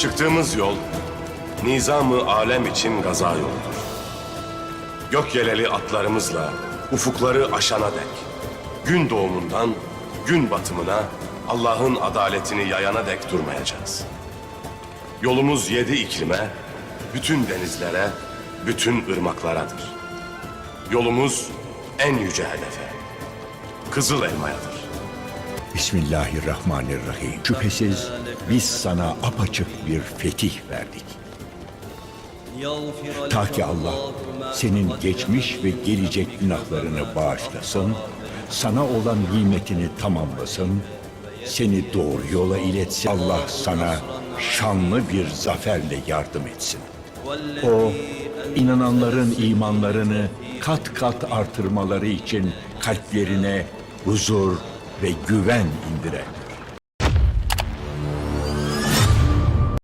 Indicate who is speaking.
Speaker 1: Çıktığımız yol, nizamı alem için gaza yoludur. Gök yeleli atlarımızla ufukları aşana dek, gün doğumundan gün batımına Allah'ın adaletini yayana dek durmayacağız. Yolumuz yedi iklime, bütün denizlere, bütün ırmaklaradır. Yolumuz en yüce hedefe, Kızıl Elma'yadır.
Speaker 2: Bismillahirrahmanirrahim. Şüphesiz biz sana apaçık bir fetih verdik. Ta ki Allah senin geçmiş ve gelecek günahlarını bağışlasın, sana olan nimetini tamamlasın, seni doğru yola iletsin. Allah sana şanlı bir zaferle yardım etsin. O, inananların imanlarını kat kat artırmaları için kalplerine huzur ve güven indiren